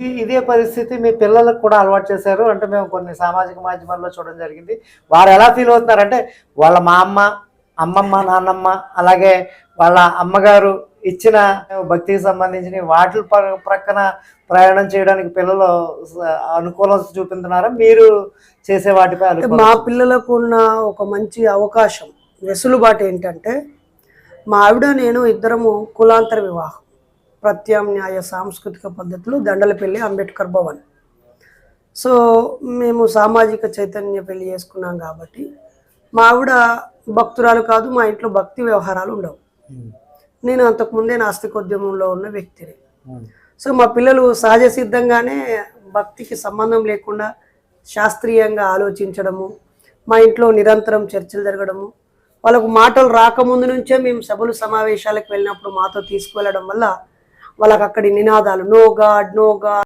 ఈ- ఇదే పరిస్థితి మీ పిల్లలకు కూడా అలవాటు చేశారు. అంటే మేము కొన్ని సామాజిక మాధ్యమాల్లో చూడడం జరిగింది. వారు ఎలా ఫీల్ అవుతున్నారంటే వాళ్ళ మా అమ్మ అమ్మమ్మ నాన్నమ్మ అలాగే వాళ్ళ అమ్మగారు ఇచ్చిన భక్తికి సంబంధించిన వాటి ప్రక్కన ప్రయాణం చేయడానికి పిల్లలు అనుకూలం చూపుతున్నారా మీరు చేసే వాటిపై మా పిల్లలకు ఉన్న ఒక మంచి అవకాశం వెసులుబాటు ఏంటంటే మా ఆవిడ నేను ఇద్దరము కులాంతర వివాహం. ప్రత్యామ్నాయ సాంస్కృతిక పద్ధతిలో దండలపల్లి అంబేద్కర్ భవన్ సో మేము సామాజిక చైతన్య పెళ్ళి చేసుకున్నాం కాబట్టి మా ఆవిడ భక్తురాలు కాదు మా ఇంట్లో భక్తి వ్యవహారాలు ఉండవు. నేను అంతకుముందే నాస్తికోద్యమంలో ఉన్న వ్యక్తిని. సో మా పిల్లలు సహజ సిద్ధంగానే భక్తికి సంబంధం లేకుండా శాస్త్రీయంగా ఆలోచించడము మా ఇంట్లో నిరంతరం చర్చలు జరగడము వాళ్ళకు మాటలు రాకముందు నుంచే మేము సభలు సమావేశాలకు వెళ్ళినప్పుడు మాతో తీసుకువెళ్ళడం వల్ల వాళ్ళకి అక్కడి నినాదాలు నో గాడ్ నో గాడ్